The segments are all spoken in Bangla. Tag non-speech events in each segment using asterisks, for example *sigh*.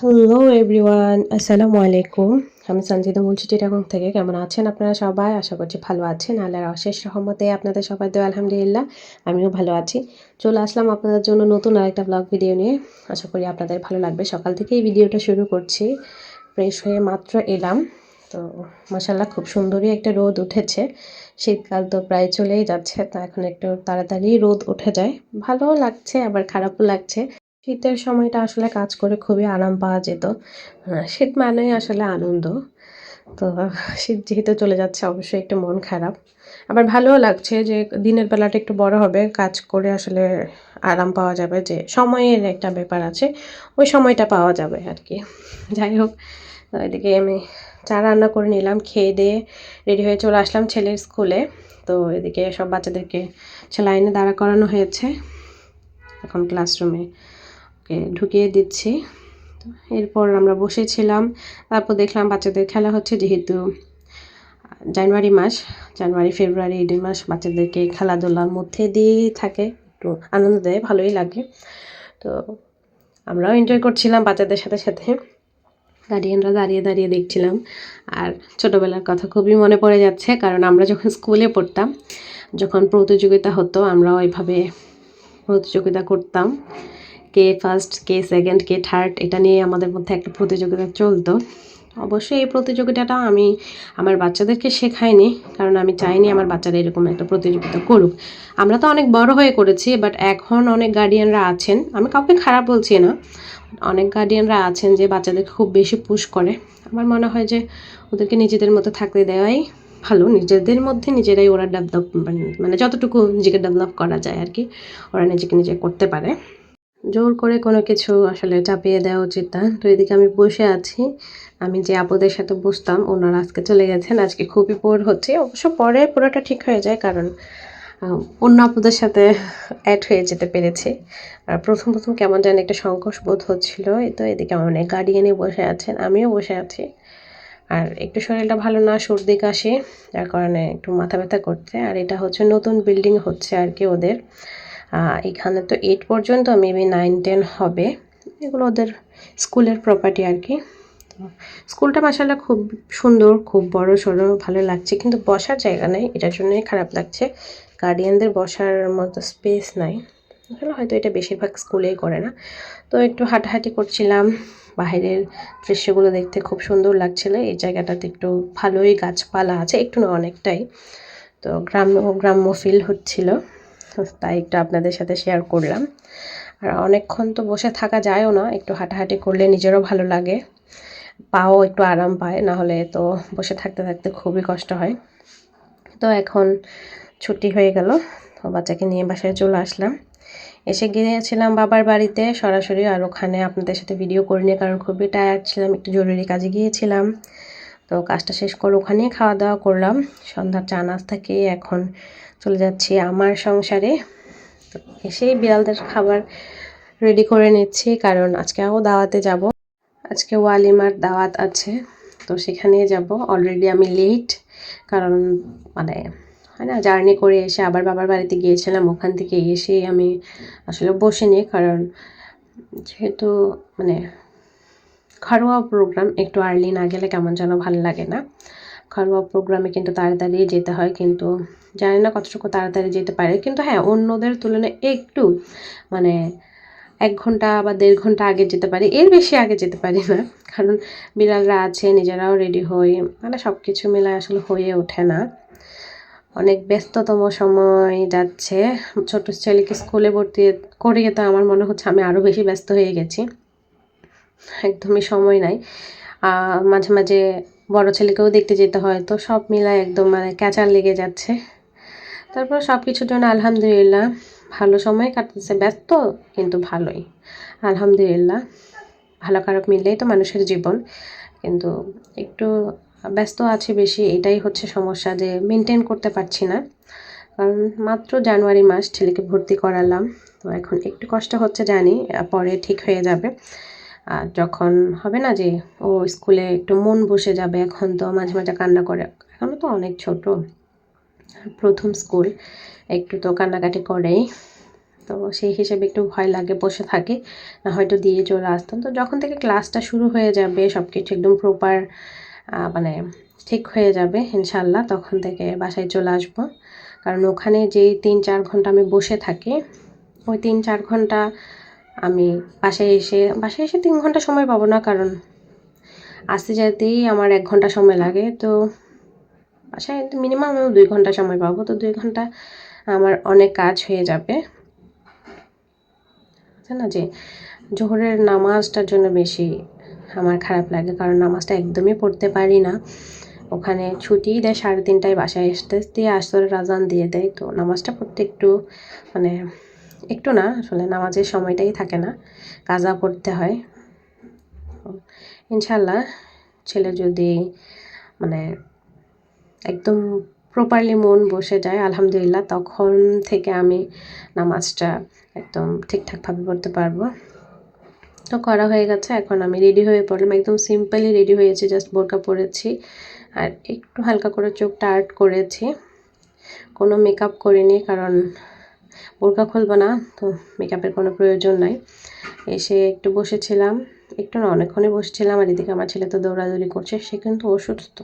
হ্যালো এভরিওয়ান আসসালামু আলাইকুম আমি সঞ্জিতা বলছি চিটাগং থেকে। কেমন আছেন আপনারা সবাই? আশা করছি ভালো আছেন। আল্লাহর অশেষ রহমতে আপনাদের সবাই দেওয়া আলহামদুলিল্লাহ, আমিও ভালো আছি। চলে আসলাম আপনাদের জন্য নতুন আরেকটা ব্লগ ভিডিও নিয়ে। আশা করি আপনাদের ভালো লাগবে। সকাল থেকে এই ভিডিওটা শুরু করছি। ফ্রেশ হয়ে মাত্র এলাম। তো মাসাল্লাহ খুব সুন্দরই একটা রোদ উঠেছে। শীতকাল তো প্রায় চলেই যাচ্ছে। তা এখন একটু তাড়াতাড়ি রোদ উঠে যায়। ভালোও লাগছে, আবার খারাপও লাগছে। শীতের সময়টা আসলে কাজ করে খুবই আরাম পাওয়া যেত। শীত মানেই আসলে আনন্দ। তো শীত যেহেতু চলে যাচ্ছে, অবশ্যই একটু মন খারাপ। আবার ভালোও লাগছে যে দিনের বেলাটা একটু বড় হবে, কাজ করে আসলে আরাম পাওয়া যাবে যে সময়ের একটা ব্যাপার আছে, ওই সময়টা পাওয়া যাবে আর কি যাই হোক এদিকে আমি চা রান্না করে নিলাম, খেয়ে দিয়ে রেডি হয়ে চলে আসলাম ছেলের স্কুলে। তো এদিকে সব বাচ্চাদেরকে লাইনে দাঁড়া করানো হয়েছে। এখন ক্লাসরুমে ঢুকিয়ে দিচ্ছি। এরপর আমরা বসেছিলাম, তারপর দেখলাম বাচ্চাদের খেলা হচ্ছে যেহেতু জানুয়ারি মাস, জানুয়ারি, ফেব্রুয়ারি দুই মাস বাচ্চাদেরকে খেলাধুলার মধ্যে দিয়েই থাকে, একটু আনন্দ দেয়, ভালোই লাগে। তো আমরাও এনজয় করছিলাম বাচ্চাদের সাথে সাথে। গার্ডিয়ানরা দাঁড়িয়ে দাঁড়িয়ে দেখছিলাম। আর ছোটোবেলার কথা খুবই মনে পড়ে যাচ্ছে, কারণ আমরা যখন স্কুলে পড়তাম, যখন প্রতিযোগিতা হতো আমরা ওইভাবে প্রতিযোগিতা করতাম। কে ফার্স্ট কে সেকেন্ড কে থার্ড এটা নিয়ে আমাদের মধ্যে একটা প্রতিযোগিতা চলতো। অবশ্যই এই প্রতিযোগিতাটা আমি আমার বাচ্চাদেরকে শেখাইনি, কারণ আমি চাইনি আমার বাচ্চারা এরকম একটা প্রতিযোগিতা করুক। আমরা তো অনেক বড় হয়ে করেছি বাট এখন অনেক গার্ডিয়ানরা আছেন। আমি কাউকে খারাপ বলছি না। অনেক গার্ডিয়ানরা আছেন যে বাচ্চাদেরকে খুব বেশি পুশ করে। আমার মনে হয় যে ওদেরকে নিজেদের মতো থাকতে দেওয়াই ভালো। নিজেদের মধ্যে নিজেরাই ওরা ডেভেলপ মানে যতটুকু নিজেকে ডেভেলপ করা যায় আর কি, ওরা নিজেকে নিজে করতে পারে। জোর করে কোনো কিছু আসলে চাপিয়ে দেওয়া উচিত না। তো এদিকে আমি বসে আছি। আমি যে আপদের সাথে বসতাম, ওনারা আজকে চলে গেছেন। আজকে খুবই বোর হচ্ছে। অবশ্য পরে পুরোটা ঠিক হয়ে যায় কারণ অন্য আপুদের সাথে অ্যাড হয়ে যেতে পেরেছি। আর প্রথম প্রথম কেমন যেন একটা সংকোচ বোধ হচ্ছিল। তো এদিকে আমার অনেক গার্ডিয়ানে বসে আছেন, আমিও বসে আছি। আর একটু শরীরটা ভালো না, সর্দি, কাশি, যার কারণে একটু মাথা ব্যথা করছে। আর এটা হচ্ছে নতুন বিল্ডিং হচ্ছে আর কি ওদের। এখানে তো এইট পর্যন্ত মেবি নাইন টেন হবে। এগুলো ওদের স্কুলের প্রপার্টি আর কি। স্কুলটা মাসাল্লাহ খুব সুন্দর, খুব বড় সড়ো, ভালো লাগছে। কিন্তু বসার জায়গা নেই, এটার জন্যই খারাপ লাগছে। গার্ডিয়ানদের বসার মতো স্পেস নাই। আসলে হয়তো এটা বেশিরভাগ স্কুলেই করে না। তো একটু হাঁটাহাঁটি করছিলাম। বাইরের দৃশ্যগুলো দেখতে খুব সুন্দর লাগছিল। এই জায়গাটাতে একটু ভালোই গাছপালা আছে, একটু না অনেকটাই। তো গ্রাম্য গ্রাম্য ফিল হচ্ছিল। *laughs* তাই একটু আপনাদের সাথে শেয়ার করলাম। আর অনেকক্ষণ তো বসে থাকা যায়ও না, একটু হাঁটাহাঁটি করলে নিজেরও ভালো লাগে। পাও একটু আরাম পায়, না হলে তো বসে থাকতে থাকতে খুবই কষ্ট হয়। তো এখন ছুটি হয়ে গেল, তো বাচ্চাকে নিয়ে বাসায় চলে আসলাম। এসে গিয়েছিলাম বাবার বাড়িতে, সরাসরি আর ওখানে আপনাদের সাথে ভিডিও করিনি কারণ খুবই টায়ার্ড ছিলাম, একটু জরুরি কাজে গিয়েছিলাম। তো কাজটা শেষ করে ওখানেই খাওয়া দাওয়া করলাম। সন্ধ্যার চা নাস্তা খেয়ে এখন চলে যাচ্ছি আমার সংসারে। তো এসেই বিড়ালদের খাবার রেডি করে নিচ্ছি, কারণ আজকেও দাওয়াতে যাব। আজকে ওয়ালিমার দাওয়াত আছে, তো সেখানে যাব। অলরেডি আমি লেট কারণ মানে হয় না জার্নি করে এসে আবার বাবার বাড়িতে গিয়েছিলাম। ওখান থেকে এসে আমি আসলে বসিনি, কারণ যেহেতু মানে ঘরোয়া প্রোগ্রাম একটু আর্লি না গেলে কেমন যেন ভালো লাগে না। ঘরোয়া প্রোগ্রামে কিন্তু তাড়াতাড়ি যেতে হয়, কিন্তু জানি না কতটুকু তাড়াতাড়ি যেতে পারে। কিন্তু হ্যাঁ অন্যদের তুলনায় একটু মানে এক ঘণ্টা বা দেড় ঘণ্টা আগে যেতে পারি। এর বেশি আগে যেতে পারি না, কারণ বিড়ালরা আছে, নিজেরাও রেডি হই মানে সব কিছু মিলে আসলে হয়ে ওঠে না। অনেক ব্যস্ততম সময় যাচ্ছে। ছোট ছেলেকে স্কুলে ভর্তি করিয়ে তো আমার মনে হচ্ছে আমি আরও বেশি ব্যস্ত হয়ে গেছি। একদমই সময় নাই। মাঝে মাঝে বড় ছেলেকেও দেখতে যেতে হয়, তো সব মিলায় একদম মানে ক্যাচার লেগে যাচ্ছে। তারপর সব কিছুর জন্য আলহামদুলিল্লাহ ভালো সময় কাটতেছে, ব্যস্ত কিন্তু ভালোই। আলহামদুলিল্লাহ, ভালো খারাপ মিললেই তো মানুষের জীবন। কিন্তু একটু ব্যস্ত আছে বেশি, এটাই হচ্ছে সমস্যা যে মেনটেন করতে পারছি না। কারণ মাত্র জানুয়ারি মাস ছেলেকে ভর্তি করালাম, তো এখন একটু কষ্ট হচ্ছে জানি, পরে ঠিক হয়ে যাবে। আর যখন হবে না যে ও স্কুলে একটু মন বসে যাবে, এখন তো মাঝে মাঝে কান্না করে। এখনও তো অনেক ছোট। প্রথম স্কুল, একটু তো কান্নাকাটি করেই। তো সেই হিসেবে একটু ভয় লাগে, বসে থাকে। না হয়তো দিয়ে চলে আসতাম। তো যখন থেকে ক্লাসটা শুরু হয়ে যাবে সব কিছু একদম প্রপার মানে ঠিক হয়ে যাবে ইনশাল্লাহ তখন থেকে বাসায় চলে আসব। কারণ ওখানে যেই তিন চার ঘণ্টা আমি বসে থাকি, ওই তিন চার ঘণ্টা আমি বাসায় এসে বাসায় এসে তিন ঘণ্টা সময় পাবো না কারণ আসতে যেতেই আমার এক ঘণ্টা সময় লাগে। তো বাসায় মিনিমাম আমি দুই ঘণ্টা সময় পাবো। তো দুই ঘণ্টা আমার অনেক কাজ হয়ে যাবে। না যে জোহরের নামাজটার জন্য বেশি আমার খারাপ লাগে, কারণ নামাজটা একদমই পড়তে পারি না। ওখানে ছুটি দেয়, সাড়ে তিনটায় বাসায় আসতে, দিয়ে আসরে রাজান দিয়ে দেয়। তো নামাজটা পড়তে একটু মানে একটু না, আসলে নামাজের সময়টাই থাকে না, কাজা পড়তে হয়। ইনশাল্লাহ ছেলে যদি মানে একদম প্রপারলি মন বসে যায়, আলহামদুলিল্লাহ, তখন থেকে আমি নামাজটা একদম ঠিকঠাকভাবে পড়তে পারব। তো করা হয়ে গেছে, এখন আমি রেডি হয়ে পড়লাম, একদম সিম্পলি রেডি হয়েছি জাস্ট বোরকা পরেছি, আর একটু হালকা করে চোখটা আর্ট করেছি। কোনো মেকআপ করিনি, কারণ বোরকা খুলবো না, তো মেকআপের কোনো প্রয়োজন নাই। এসে একটু বসেছিলাম, একটু না, অনেকক্ষণই বসেছিলাম আর এদিকে আমার ছেলে তো দৌড়াদৌড়ি করছে, সে কিন্তু অসুস্থ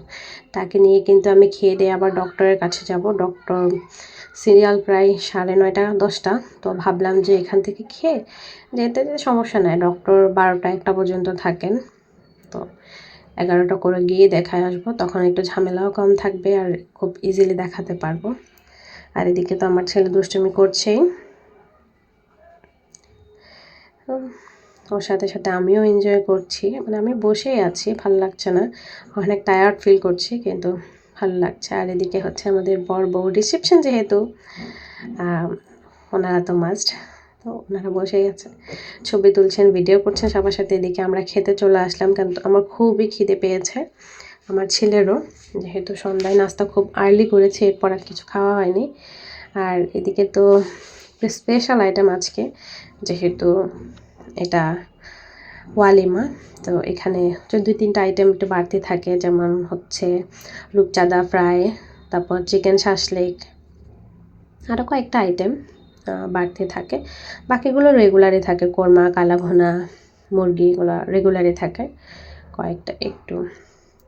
তাকে নিয়ে কিন্তু আমি খেয়ে দিয়ে আবার ডক্টরের কাছে যাব। ডক্টর সিরিয়াল প্রায় সাড়ে নয়টা, দশটা, তো ভাবলাম যে এখান থেকে খেয়ে যেতে যেতে সমস্যা নাই। ডক্টর বারোটা একটা পর্যন্ত থাকেন, তো এগারোটা করে গিয়ে দেখায় আসব। তখন একটু ঝামেলাও কম থাকবে আর খুব ইজিলি দেখাতে পারব। আর এদিকে তো আমার ছেলে দুষ্টুমি করছেই। ওর সাথে সাথে আমিও এনজয় করছি। মানে আমি বসেই আছি, ভালো লাগছে না। অনেক টায়ার্ড ফিল করছি, কিন্তু ভালো লাগছে। আর এদিকে হচ্ছে আমাদের বর বউ রিসেপশন যেহেতু ওনারা তো মাস্ট তো ওনারা বসেই আছে। ছবি তুলছেন ভিডিও করছেন সবার সাথে। এদিকে আমরা খেতে চলে আসলাম, কিন্তু আমার খুবই খিদে পেয়েছে। আমার ছেলেরও, যেহেতু সন্ধ্যায় নাস্তা খুব আর্লি করেছে, এরপর আর কিছু খাওয়া হয়নি। আর এদিকে তো স্পেশাল আইটেম আজকে, যেহেতু এটা ওয়ালিমা, তো এখানে দুই তিনটা আইটেম একটু বাড়তি থাকে, যেমন হচ্ছে রূপচাঁদা ফ্রাই তারপর চিকেন শাসলেক আরও কয়েকটা আইটেম বাড়তে থাকে। বাকিগুলো রেগুলারই থাকে, কোরমা কালাঘোনা মুরগি, এগুলো রেগুলারই থাকে, কয়েকটা একটু।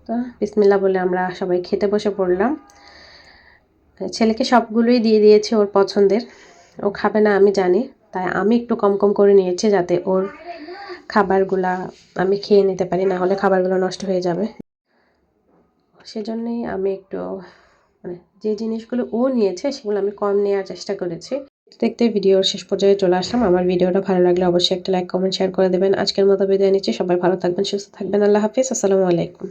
তো বিসমিল্লা বলে আমরা সবাই খেতে বসে পড়লাম। ছেলেকে সবগুলোই দিয়ে দিয়েছে ওর পছন্দের। ও খাবে না, আমি জানি। তাই আমি একটু কম কম করে নিয়েছি যাতে ওর খাবারগুলা আমি খেয়ে নিতে পারি, না হলে খাবারগুলো নষ্ট হয়ে যাবে। সেজন্যই আমি একটু মানে যে জিনিসগুলো ও নিয়েছে সেগুলো আমি কম নেওয়ার চেষ্টা করেছি। দেখতে ভিডিওর শেষ পর্যায়ে চলে আসলাম। আমার ভিডিওটা ভালো লাগলে অবশ্যই একটা লাইক, কমেন্ট, শেয়ার করে দেবেন। আজকের মতো বিদায় নিচ্ছি। সবাই ভালো থাকবেন, সুস্থ থাকবেন। আল্লাহ হাফিজ। আসসালামু আলাইকুম।